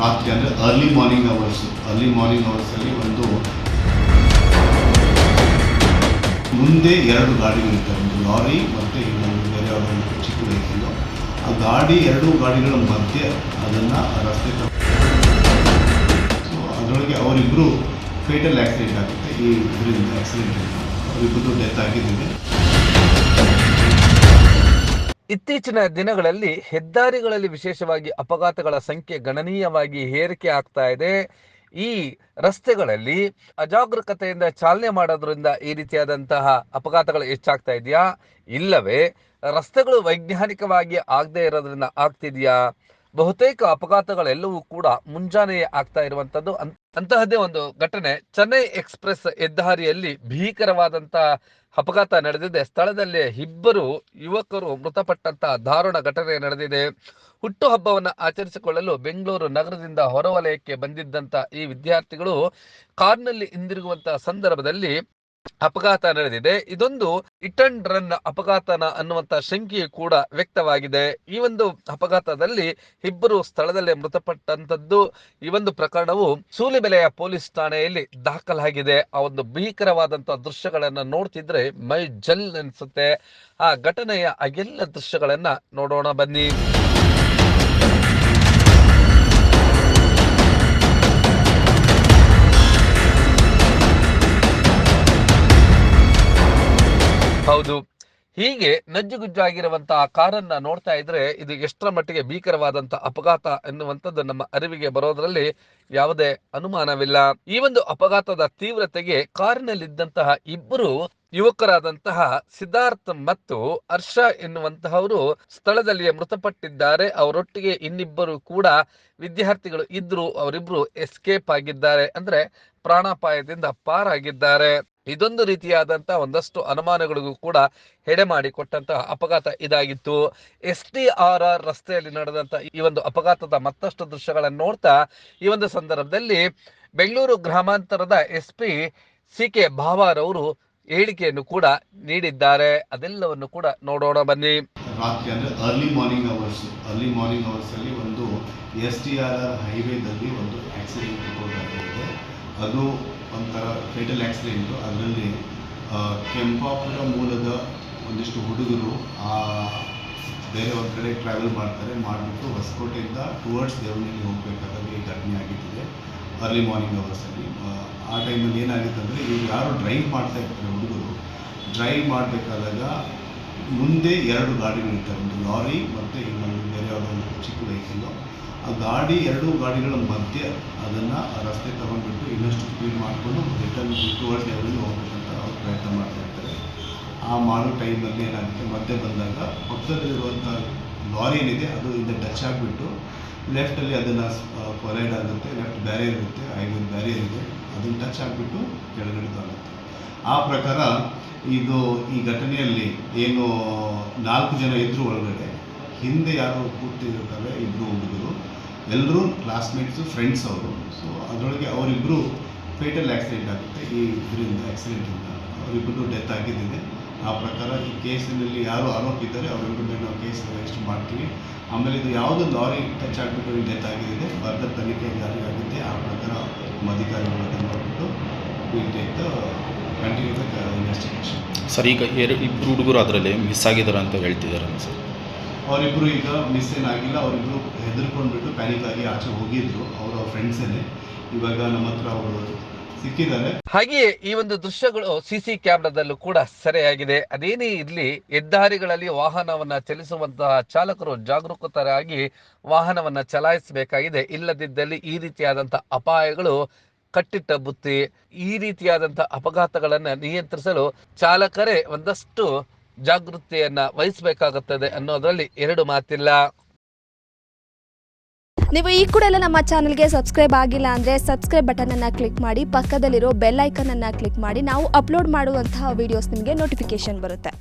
ರಾತ್ರಿ ಅಂದರೆ early morning hours early morning ಅವರ್ಸಲ್ಲಿ ಒಂದು ಮುಂದೆ ಎರಡು ಗಾಡಿಗಳಿರ್ತವೆ ಒಂದು ಲಾರಿ ಮತ್ತು ಇನ್ನೊಂದು ಬೇರೆ ಯಾವುದೋ ಚಿಕ್ಕ ವೆಹಿಕಲ್ಲು ಆ ಗಾಡಿ ಎರಡು ಗಾಡಿಗಳ ಮಧ್ಯೆ ಅದನ್ನು ರಸ್ತೆ ಸೊ ಅದರೊಳಗೆ ಅವರಿಬ್ಬರು ಫೇಟಲ್ ಆಕ್ಸಿಡೆಂಟ್ ಆಗುತ್ತೆ. ಈ ಇದರಿಂದ ಆಕ್ಸಿಡೆಂಟ್ ಅವರಿಬ್ಬರು ಡೆತ್ ಆಗಿದ್ದಿದೆ ಇತ್ತೀಚಿನ ದಿನಗಳಲ್ಲಿ ಹೆದ್ದಾರಿಗಳಲ್ಲಿ ವಿಶೇಷವಾಗಿ ಅಪಘಾತಗಳ ಸಂಖ್ಯೆ ಗಣನೀಯವಾಗಿ ಏರಿಕೆ ಆಗ್ತಾ ಇದೆ. ಈ ರಸ್ತೆಗಳಲ್ಲಿ ಅಜಾಗರೂಕತೆಯಿಂದ ಚಾಲನೆ ಮಾಡೋದ್ರಿಂದ ಈ ರೀತಿಯಾದಂತಹ ಅಪಘಾತಗಳು ಹೆಚ್ಚಾಗ್ತಾ ಇದೆಯಾ? ಇಲ್ಲವೇ, ರಸ್ತೆಗಳು ವೈಜ್ಞಾನಿಕವಾಗಿ ಆಗದೆ ಇರೋದ್ರಿಂದ ಆಗ್ತಿದೆಯಾ? ಬಹುತೇಕ ಅಪಘಾತಗಳೆಲ್ಲವೂ ಕೂಡ ಮುಂಜಾನೆಯೇ ಆಗ್ತಾ ಇರುವಂತದ್ದು. ಅಂತಹದ್ದೇ ಒಂದು ಘಟನೆ. ಚೆನ್ನೈ ಎಕ್ಸ್ಪ್ರೆಸ್ ಹೆದ್ದಾರಿಯಲ್ಲಿ ಭೀಕರವಾದಂತಹ ಅಪಘಾತ ನಡೆದಿದೆ. ಸ್ಥಳದಲ್ಲಿ ಇಬ್ಬರು ಯುವಕರು ಮೃತಪಟ್ಟಂತಹ ದಾರುಣ ಘಟನೆ ನಡೆದಿದೆ. ಹುಟ್ಟುಹಬ್ಬವನ್ನು ಆಚರಿಸಿಕೊಳ್ಳಲು ಬೆಂಗಳೂರು ನಗರದಿಂದ ಹೊರವಲಯಕ್ಕೆ ಬಂದಿದ್ದಂತ ಈ ವಿದ್ಯಾರ್ಥಿಗಳು ಕಾರ್ನಲ್ಲಿ ಹಿಂದಿರುಗುವಂತಹ ಸಂದರ್ಭದಲ್ಲಿ ಅಪಘಾತ ನಡೆದಿದೆ ಇದೊಂದು ಇಟ್ ಅಂಡ್ ರನ್ ಅಪಘಾತನ ಅನ್ನುವಂತ ಶಂಕೆಯು ಕೂಡ ವ್ಯಕ್ತವಾಗಿದೆ. ಈ ಒಂದು ಅಪಘಾತದಲ್ಲಿ ಇಬ್ಬರು ಸ್ಥಳದಲ್ಲೇ ಮೃತಪಟ್ಟಂತದ್ದು ಈ ಒಂದು ಪ್ರಕರಣವು ಸೂಲಿಬೆಲೆಯ ಪೊಲೀಸ್ ಠಾಣೆಯಲ್ಲಿ ದಾಖಲಾಗಿದೆ. ಆ ಒಂದು ಭೀಕರವಾದಂತಹ ದೃಶ್ಯಗಳನ್ನ ನೋಡ್ತಿದ್ರೆ ಮೈ ಜಲ್ ಅನ್ಸುತ್ತೆ. ಆ ಘಟನೆಯ ಎಲ್ಲ ದೃಶ್ಯಗಳನ್ನ ನೋಡೋಣ ಬನ್ನಿ. ಹೌದು. ಹೀಗೆ ನಜ್ಜುಗುಜ್ಜಾಗಿರುವಂತಹ ಕಾರನ್ನ ನೋಡ್ತಾ ಇದ್ರೆ ಇದು ಎಷ್ಟರ ಮಟ್ಟಿಗೆ ಭೀಕರವಾದಂತಹ ಅಪಘಾತ ಎನ್ನುವಂಥದ್ದು ನಮ್ಮ ಅರಿವಿಗೆ ಬರೋದ್ರಲ್ಲಿ ಯಾವುದೇ ಅನುಮಾನವಿಲ್ಲ. ಈ ಒಂದು ಅಪಘಾತದ ತೀವ್ರತೆಗೆ ಕಾರಿನಲ್ಲಿದ್ದಂತಹ ಇಬ್ಬರು ಯುವಕರಾದಂತಹ ಸಿದ್ಧಾರ್ಥ್ ಮತ್ತು ಹರ್ಷ ಎನ್ನುವಂತಹವರು ಸ್ಥಳದಲ್ಲಿಯೇ ಮೃತಪಟ್ಟಿದ್ದಾರೆ. ಅವರೊಟ್ಟಿಗೆ ಇನ್ನಿಬ್ಬರು ಕೂಡ ವಿದ್ಯಾರ್ಥಿಗಳು ಇದ್ರು ಅವರಿಬ್ರು ಎಸ್ಕೇಪ್ ಆಗಿದ್ದಾರೆ. ಅಂದ್ರೆ ಪ್ರಾಣಾಪಾಯದಿಂದ ಪಾರಾಗಿದ್ದಾರೆ. ಇದೊಂದು ರೀತಿಯಾದಂತಹ ಒಂದಷ್ಟು ಅನುಮಾನಗಳಿಗೂ ಕೂಡ ಎಡೆ ಮಾಡಿಕೊಟ್ಟಂತಹ ಅಪಘಾತ ಇದಾಗಿತ್ತು. ಎಸ್ ಟಿ ಆರ್ ಆರ್ ರಸ್ತೆಯಲ್ಲಿ ನಡೆದಂತ ಈ ಒಂದು ಅಪಘಾತದ ಮತ್ತಷ್ಟು ದೃಶ್ಯಗಳನ್ನು ನೋಡ್ತಾ ಈ ಒಂದು ಸಂದರ್ಭದಲ್ಲಿ ಬೆಂಗಳೂರು ಗ್ರಾಮಾಂತರದ ಎಸ್ ಪಿ ಸಿ ಕೆ ಭಾವಾರವರು ಹೇಳಿಕೆಯನ್ನು ಕೂಡ ನೀಡಿದ್ದಾರೆ. ಅದೆಲ್ಲವನ್ನು ಕೂಡ ನೋಡೋಣ ಬನ್ನಿ. ರಾತ್ರಿ ಅಂದ್ರೆ early morning hours early morning ಅವರ್ಸಲ್ಲಿ ಒಂದು ಎಸ್ ಟಿ ಆರ್ ಆರ್ ಹೈವೇದಲ್ಲಿ ಒಂದು ಆಕ್ಸಿಡೆಂಟ್ ರಿಪೋರ್ಟ್ ಆಗಿದೆ. ಅದು ಒಂಥರ ಫೇಟಲ್ ಆಕ್ಸಿಡೆಂಟು ಅದರಲ್ಲಿ ಕೆಂಪಾಪುರ ಮೂಲದ ಒಂದಿಷ್ಟು ಹುಡುಗರು, ಆ, ಬೇರೆ ಒಂದು ಕಡೆ ಟ್ರಾವೆಲ್ ಮಾಡ್ತಾರೆ. ಮಾಡಿಬಿಟ್ಟು ಹೊಸಕೋಟೆಯಿಂದ ಟುವರ್ಡ್ಸ್ ದೇವನಹಳ್ಳಿ ಹೋಗಬೇಕಾದಾಗ ಈ ಘಟನೆ ಆಗಿದ್ದಿದೆ ಅರ್ಲಿ ಮಾರ್ನಿಂಗ್ ಅವರ್ಸಲ್ಲಿ ಆ ಟೈಮಲ್ಲಿ ಏನಾಗಿತ್ತು ಅಂದರೆ ಇವ್ರು ಯಾರು ಡ್ರೈವ್ ಮಾಡ್ತಾ ಇರ್ತಾರೆ ಹುಡುಗರು ಡ್ರೈವ್ ಮಾಡಬೇಕಾದಾಗ ಮುಂದೆ ಎರಡು ಗಾಡಿಗಳಿರ್ತವೆ ಒಂದು ಲಾರಿ ಮತ್ತು ಇನ್ನೊಂದು ಬೇರೆ ಯಾವುದೋ ಒಂದು ಚಿಕ್ಕ ವೆಹಿಕಲ್ಲು ಆ ಗಾಡಿ ಎರಡು ಗಾಡಿಗಳ ಮಧ್ಯೆ ಅದನ್ನು ರಸ್ತೆ ತಗೊಂಡ್ಬಿಟ್ಟು ಇನ್ನಷ್ಟು ಸ್ಪೀಡ್ ಮಾಡಿಕೊಂಡು ರಿಟರ್ನ್ ಟುವರ್ಡ್ಸ್ ಲೆವೆಲ್ಗೆ ಹೋಗ್ಬೇಕಂತ ಅವ್ರು ಪ್ರಯತ್ನ ಮಾಡ್ತಾ ಇರ್ತಾರೆ. ಆ ಮಾಡೋ ಟೈಮಲ್ಲಿ ಏನಾಗುತ್ತೆ? ಮಧ್ಯೆ ಬಂದಾಗ ಪಕ್ಕದಲ್ಲಿರುವಂಥ ಲಾರಿ ಏನಿದೆ, ಅದು ಇಂದ ಟಚ್ ಆಗಿಬಿಟ್ಟು ಲೆಫ್ಟಲ್ಲಿ ಅದನ್ನು ಕೊಲೈಡ್ ಆಗುತ್ತೆ ಲೆಫ್ಟ್ ಬ್ಯಾರಿಯರ್ ಇರುತ್ತೆ ಐದು ಬ್ಯಾರಿಯರ್ ಇದೆ, ಅದನ್ನು ಟಚ್ ಆಗಿಬಿಟ್ಟು ಕೆಳಗಡೆ ಆಗುತ್ತೆ ಆ ಪ್ರಕಾರ ಇದು ಈ ಘಟನೆಯಲ್ಲಿ ಏನು ನಾಲ್ಕು ಜನ ಇದ್ದರು ಒಳಗಡೆ, ಹಿಂದೆ ಯಾರು ಕೂತಿರ್ತಾರೆ ಇಬ್ಬರು ಹುಡುಗರು ಎಲ್ಲರೂ ಕ್ಲಾಸ್ಮೇಟ್ಸು ಫ್ರೆಂಡ್ಸ್ ಅವರು. ಸೊ ಅದರೊಳಗೆ ಅವರಿಬ್ಬರು ಫೇಟಲ್ ಆಕ್ಸಿಡೆಂಟ್ ಆಗುತ್ತೆ. ಈ ಇದರಿಂದ ಆಕ್ಸಿಡೆಂಟಿಂದ ಅವರಿಬ್ಬರು ಡೆತ್ ಆಗಿದ್ದಿದೆ. ಆ ಪ್ರಕಾರ ಈ ಕೇಸಿನಲ್ಲಿ ಯಾರು ಆರೋಪಿ ಇದ್ದಾರೆ ಮೇಲೆ ನಾವು ಕೇಸ್ ರಿಜಿಸ್ಟರ್ ಮಾಡ್ತೀವಿ. ಆಮೇಲೆ ಇದು ಯಾವುದೋ ಲಾರಿ ಟಚ್ ಆಗಿಬಿಟ್ಟು ಡೆತ್ ಆಗಿದೆ ಬರ್ದ ತನಿಖೆ ಜಾರಿ ಆಗುತ್ತೆ ಆ ಪ್ರಕಾರ ನಮ್ಮ ಅಧಿಕಾರಿಗಳು will take continue the investigation sir ಈಗ ಎರಡು ಇಬ್ಬರು ಹುಡುಗರು ಅದರಲ್ಲಿ ಮಿಸ್ ಆಗಿದ್ದಾರೆ ಅಂತ ಹೇಳ್ತಿದ್ದಾರೆ ಸರ್. ಅವರಿಬ್ಬರು ಈಗ ಮಿಸ್ ಏನಾಗಿಲ್ಲ ಅವರಿಬ್ಬರು ಹೆದರ್ಕೊಂಡ್ಬಿಟ್ಟು ಪ್ಯಾನಿಕ್ ಆಗಿ ಆಚೆ ಹೋಗಿದ್ರು ಅವರ ಫ್ರೆಂಡ್ಸೇನೆ ಇವಾಗ ನಮ್ಮ ಹತ್ರ ಅವರು ಸಿಕ್ಕಿದ್ದಾರೆ. ಹಾಗೆಯೇ ಈ ಒಂದು ದೃಶ್ಯಗಳು ಸಿಸಿ ಕ್ಯಾಮ್ರಾದಲ್ಲೂ ಕೂಡ ಸೆರೆಯಾಗಿದೆ. ಅದೇನೇ ಇರಲಿ ಹೆದ್ದಾರಿಗಳಲ್ಲಿ ವಾಹನವನ್ನ ಚಲಿಸುವಂತಹ ಚಾಲಕರು ಜಾಗರೂಕತರಾಗಿ ವಾಹನವನ್ನ ಚಲಾಯಿಸಬೇಕಾಗಿದೆ. ಇಲ್ಲದಿದ್ದಲ್ಲಿ ಈ ರೀತಿಯಾದಂತಹ ಅಪಾಯಗಳು ಕಟ್ಟಿಟ್ಟ ಬುತ್ತಿ, ಈ ರೀತಿಯಾದಂತಹ ಅಪಘಾತಗಳನ್ನ ನಿಯಂತ್ರಿಸಲು ಚಾಲಕರೇ ಒಂದಷ್ಟು ಜಾಗೃತಿಯನ್ನ ವಹಿಸಬೇಕಾಗುತ್ತದೆ ಅನ್ನೋದ್ರಲ್ಲಿ ಎರಡು ಮಾತಿಲ್ಲ. ನೀವು ಈ ಕೂಡ ಎಲ್ಲ ನಮ್ಮ ಚಾನಲ್ಗೆ ಸಬ್ಸ್ಕ್ರೈಬ್ ಆಗಿಲ್ಲ ಅಂದರೆ ಸಬ್ಸ್ಕ್ರೈಬ್ ಬಟನನ್ನು ಕ್ಲಿಕ್ ಮಾಡಿ, ಪಕ್ಕದಲ್ಲಿರೋ ಬೆಲ್ ಐಕನನ್ನು ಕ್ಲಿಕ್ ಮಾಡಿ, ನಾವು ಅಪ್ಲೋಡ್ ಮಾಡುವಂತಹ ವೀಡಿಯೋಸ್ ನಿಮಗೆ ನೋಟಿಫಿಕೇಶನ್ ಬರುತ್ತೆ.